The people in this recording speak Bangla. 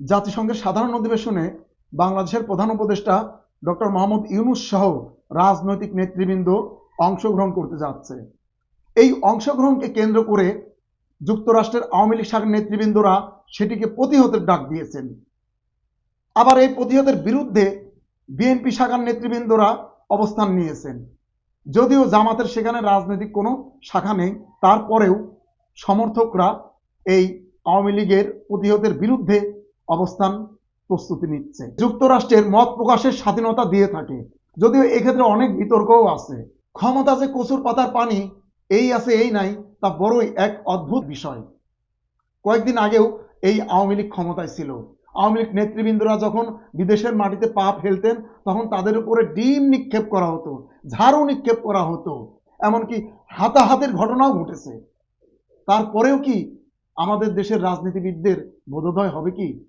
জাতিসংঘের সাধারণ অধিবেশনে বাংলাদেশের প্রধান উপদেষ্টা ডক্টর মোহাম্মদ ইউনুস সহ রাজনৈতিক নেতৃবৃন্দ অংশগ্রহণ করতে যাচ্ছে। এই অংশগ্রহণকে কেন্দ্র করে যুক্তরাষ্ট্রের আওয়ামী লীগ শাখার নেতৃবৃন্দরা সেটিকে প্রতিহতের ডাক দিয়েছেন। আবার এই প্রতিহতের বিরুদ্ধে বিএনপি শাখার নেতৃবৃন্দরা অবস্থান নিয়েছেন। যদিও জামাতের সেখানে রাজনৈতিক কোনো শাখা নেই, তারপরেও সমর্থকরা এই আওয়ামী লীগের প্রতিহতের বিরুদ্ধে অবস্থান প্রস্তুতি নিচ্ছে। যুক্তরাষ্ট্রের মত প্রকাশের স্বাধীনতা দিয়ে থাকে। যদিও এক্ষেত্রে অনেক বিতর্কও আছে। ক্ষমতা যে কচুর পাতার পানি, এই আছে, এই নাই, তা বড়ই এক অদ্ভুত বিষয়। কয়েকদিন আগেও এই আওয়ামী লীগ ক্ষমতায় ছিল। আওয়ামী লীগ নেতৃবৃন্দরা যখন বিদেশের মাটিতে পা ফেলতেন, তখন তাদের উপরে ডিম নিক্ষেপ করা হতো, ঝাড়ু নিক্ষেপ করা হতো। এমনকি হাতাহাতের ঘটনাও ঘটেছে। তারপরেও কি আমাদের দেশের রাজনীতিবিদদের বোধোদয় হবে কি?